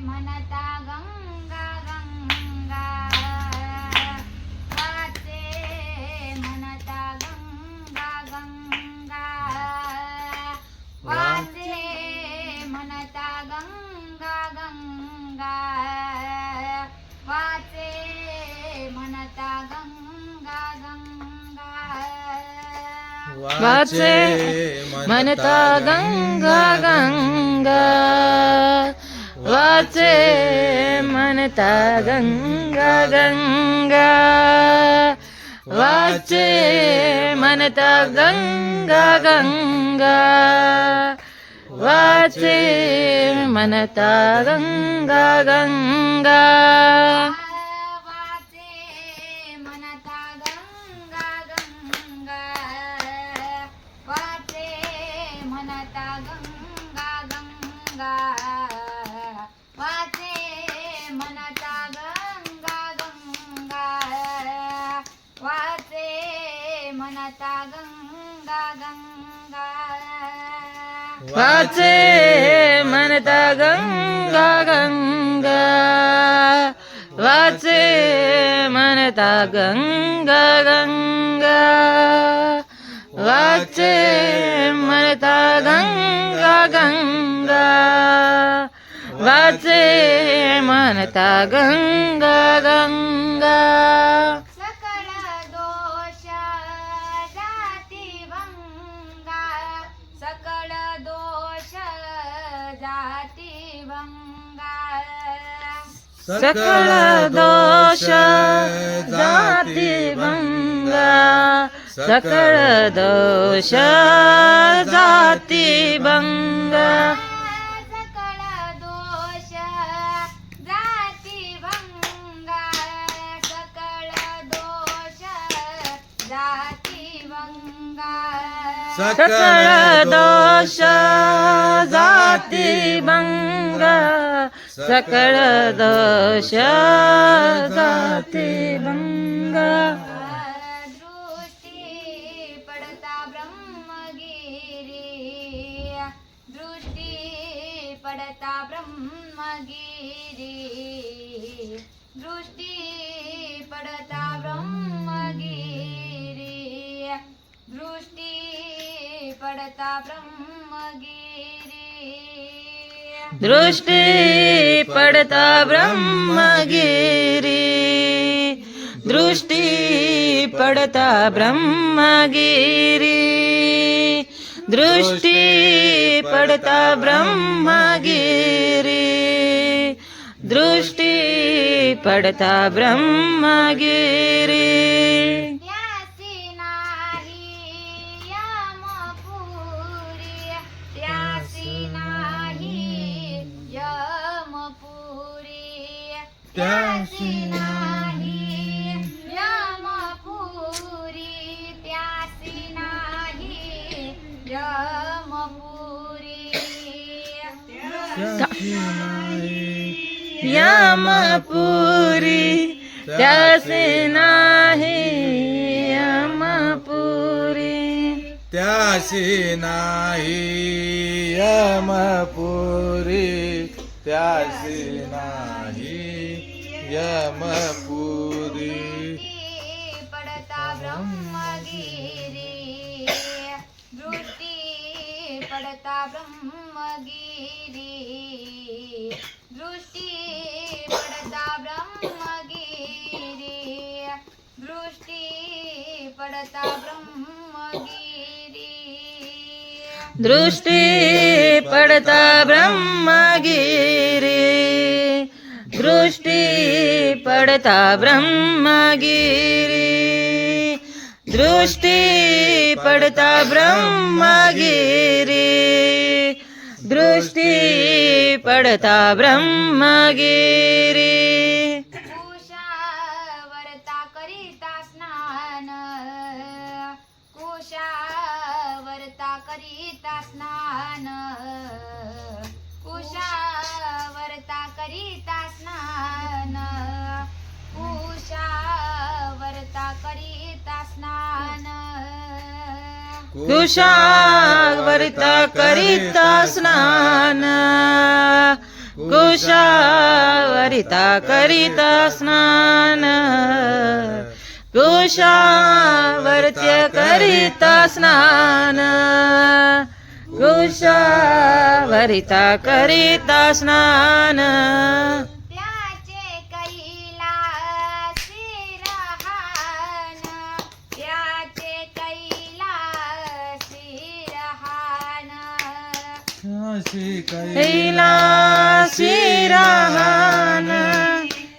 म्हणता गंगा गंगा वाचे म्हणता गंगा गंगा वाचे म्हणता गंगा गंगा वाचे म्हणता गंगा गंगा वाचे म्हणता गंगा गंगा വാചേ മനത ഗംഗ ഗംഗ. വാചേ മനത ഗംഗ ഗംഗ. വാചേ മനത ഗംഗ ഗംഗ. म्हणता गंगा गंगा. वाचे म्हणता गंगा गंगा. वाचे म्हणता गंगा गंगा. वाचे म्हणता गंगा गंगा. वाचे म्हणता गंगा गंगा. जाती भंगा सकळ दोष जाती भंगा सकळ दोष जाती भंगा सकळ दोष जाती भंग सकळ दोष जाती भंगा। पडता ब्रह्मागिरि। दृष्टि पढता ब्रह्मागिरि। दृष्टि पडता ब्रह्मागिरि। दृष्टि पडता ब्रह्मगिरि। दृष्टि पडता ब्रह्मागिरि। यमपुरी त्यासे नाही यमपुरी. त्याशी नाही यमपुरी. त्याशी नाही यमपुरी. पडता ब्रह्मगिरी. दृष्टी पडता ब्रह्मगिरी. दृष्टी पडता ब्रह्मगिरी. दृष्टी पडता ब्रह्मगिरी. दृष्टी पडता ब्रह्मगिरी. दृष्टी पडता ब्रह्मगिरी दृष्टी पडता ब्रह्मगिरी स्नान. कुशावरता करीत स्नान. कुशावरिता करीत स्नान. कुशावर्त्य करिता स्नान. कुशावरिता करिता स्नान त्याचे कैलासी रहान त्याचे कैलासी रहान त्याशी कैलासी राहन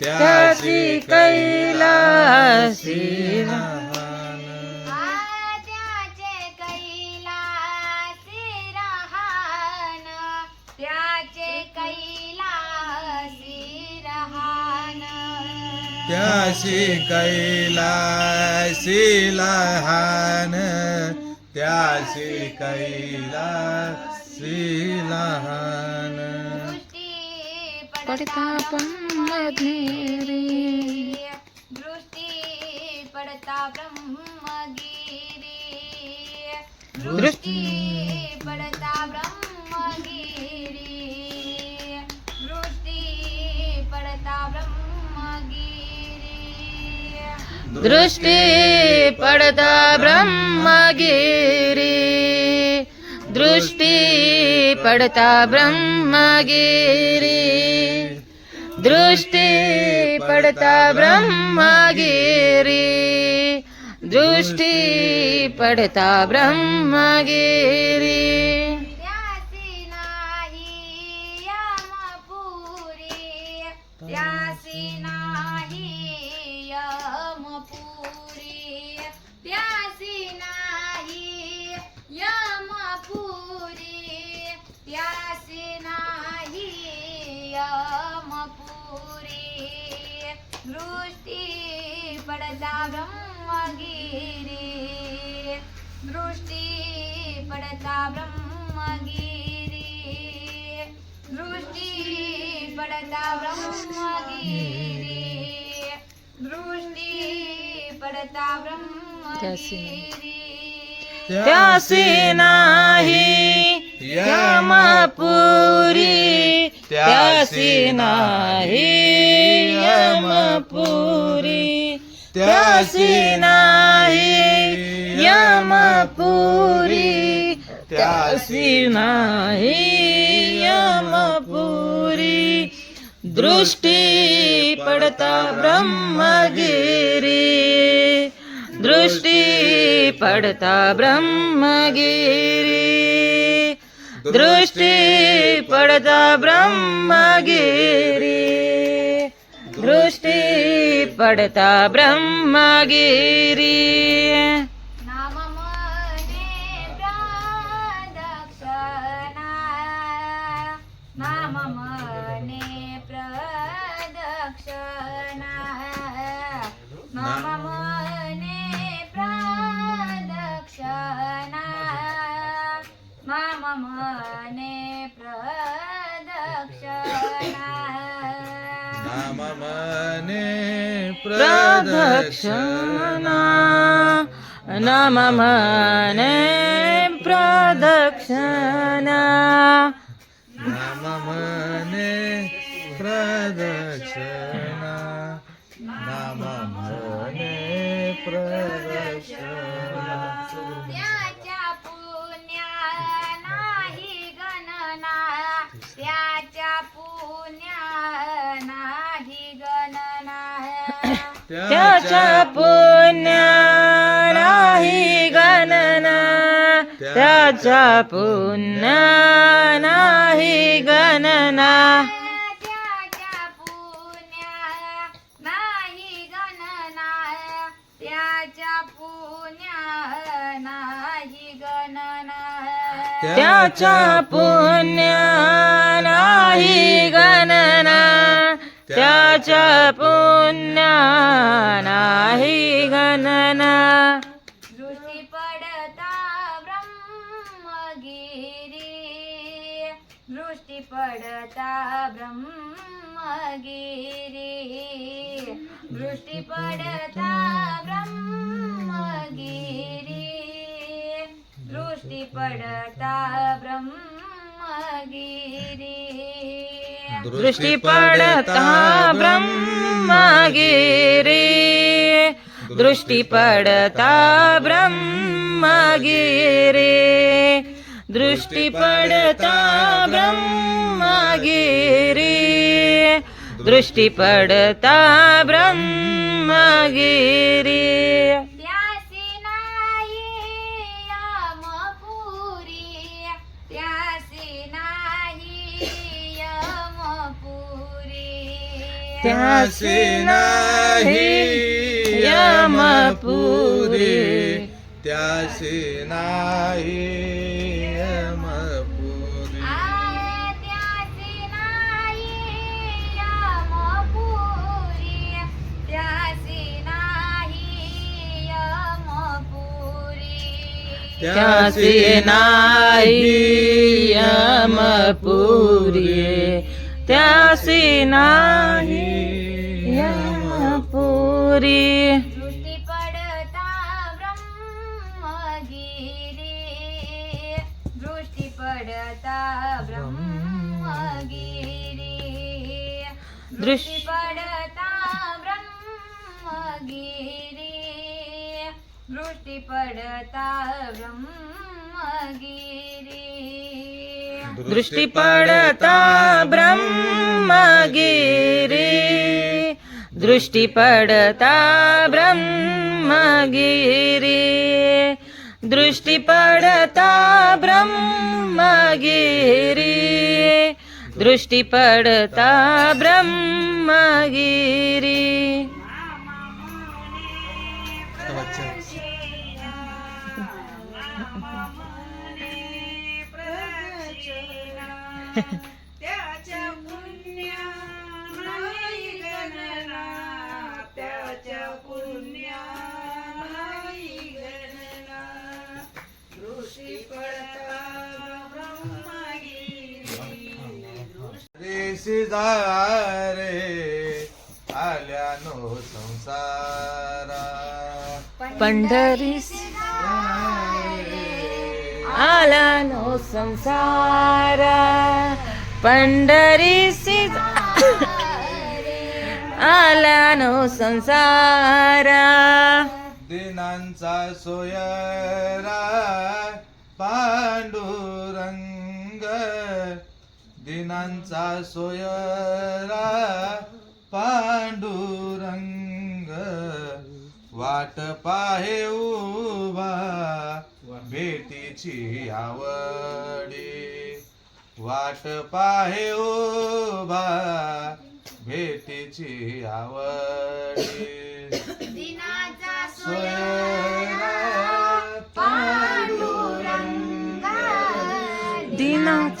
त्याची कैलासी राहण. त्याचे कैलासी रहान त्याचे कैलासी त्याशी कैलासी लहान त्याशी कैलासी लहान दृष्टी पडता ब्रह्मगिरी दृष्टी पडता ब्रह्मगिरी। दृष्टी पडता ब्रह्मगिरी। दृष्टी पडता ब्रह्मगिरी। दृष्टी पडता ब्रह्मगिरी। पडता ब्रह्मगिरी। दृष्टी पडता ब्रह्मगिरी। दृष्टी पडता ब्रह्मगिरी। त्यासी पडता ब्रह्मगिरी दृष्टी पडता ब्रह्मगिरी दृष्टी पडता ब्रह्मगिरी त्यासी नाही. यमपुरी. त्यासी नाही. यमपुरी. त्यासी नाही. यमपुरी. त्यासी नाही यमपुरी। दृष्टी पडता ब्रह्मगिरी। दृष्टी पडता ब्रह्मगिरी। दृष्टी पडता ब्रह्मगिरी। दृष्टी पडता ब्रह्मगिरी મને પ્રદક્ષણા. મને પ્રદક્ષણા. નમ મને પ્રદક્ષણા. નમ મને પ્રદક્ષણા. નમ મને પ્રદક્ષણા. त्याच्या पुण्या नाही गणना त्याच्या पुण्या नाही गणना. त्याच्या पुण्या नाही गणना. त्याच्या पुण्या नाही गणना. त्याच्या दृष्टी पडता ब्रह्मगिरी. दृष्टी पडता ब्रह्मगिरी. दृष्टी पडता ब्रह्मगिरी. दृष्टी पडता ब्रह्मगिरी. दृष्टि पडता ब्रह्गिरि दृष्टि पडता ब्रह्गिरि दृष्टि पडता ब्रह्गिरि दृष्टि पडता ब्रह्गिरिया त्यासे नाही. यमपुरी. त्यासे नाही. यमपुरी. त्यासी नाही. यमपुरी. त्यासी नाही. ધુરી પડતા બ્રહ્મગીરી. દૃષ્ટિ પડતા બ્રહ્મગીરી. દૃષ્ટિ પડતા બ્રહ્મગીરી. દૃષ્ટિ પડતા બ્રહ્મગીરી. दृष्टी पडता ब्रह्मगिरी दृष्टी पडता ब्रह्मगिरी दृष्टी पडता ब्रह्मगिरी रे आल्यानो संसारा. पंढरी आला नो संसारा. पंढरीसी आला नो संसारा. दिनांचा सोयरा पांडुरंग दिनांचा सोयरा पांडुरंग वाट पाहे उभा भेटीची आवडी. वाट पाहे उभा भेटीची आवडी.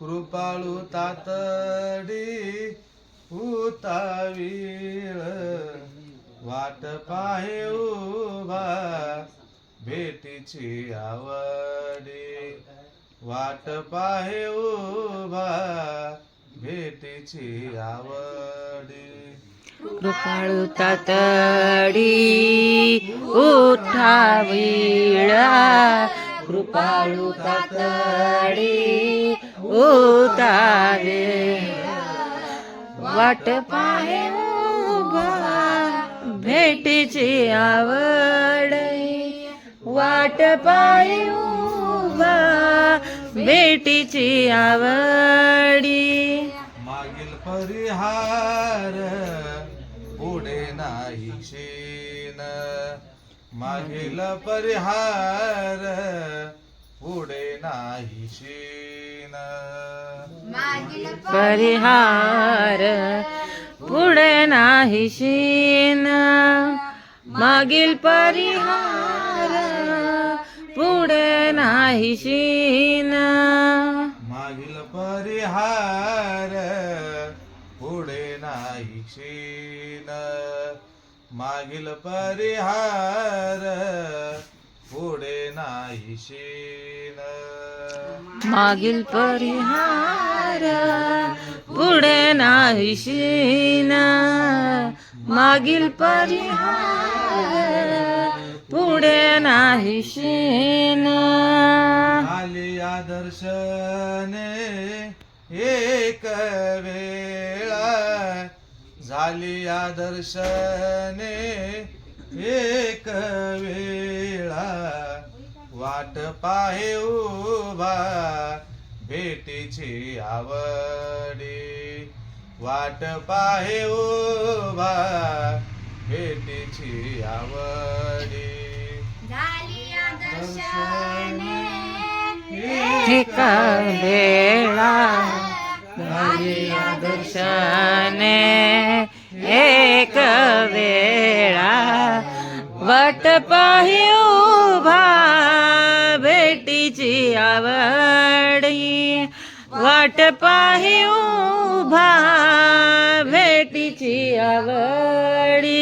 कृपाळू तातडी उतावीळ. वाट पाहे उभा भेटीची आवडी. वाट पाहे उभा भेटीची आवडी. कृपाळू तातडी उठाविळा. कृपाळू तातडी उतारे वाट पाहे उभा भेटीची आवड वाट पाहे उभा भेटीची आवडी मागील परिहार पुढे नाही शेन मागील परिहार पुढे नाही शेन परिहार पुढे नाही शीन. मागील परिहार पुढे नाही शीन. मागील परिहार पुढे नाही शेन. मागील परिहार पुढे नाही शीन. मागील परिहार पुढे नाही शीन मागील परिहार पुढे नाही शीन आली आदर्शने एक वेळा. झाली आदर्शने एक वेळा. वाट पाहे उभा भेटीची आवडी. वाट पाहे उभा भेटीची आवडी. झाली आदर्शने एक वेळा वाट पाहि उभा भेटीची आवडी वाट पाहि उभा भेटीची आवडी.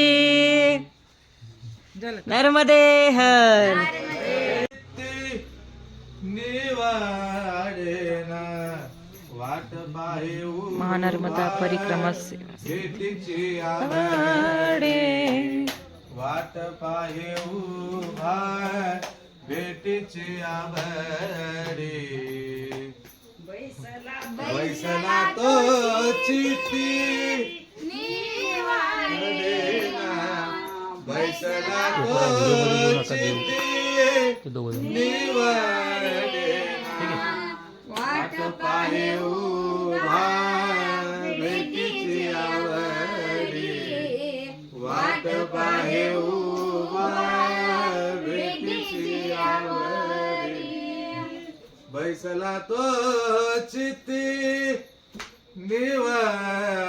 नर्मदे हर महानर्मदा परिक्रमा भेटीची आवडी. आवडे वाट पाहे उभा भेटीची आवडी. बैसला बैसला तो चिती बैसला तो चिती निवाडेना फैसला तो चिती निवाडेना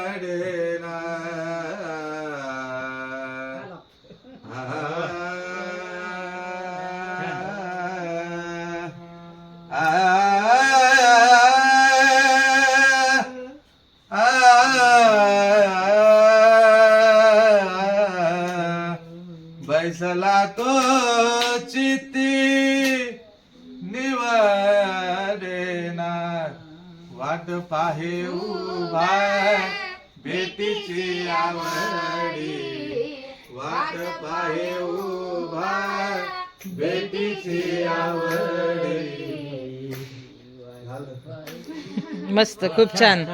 वाट पाहे उभा बेटीची आवडी. मस्त खूप छान.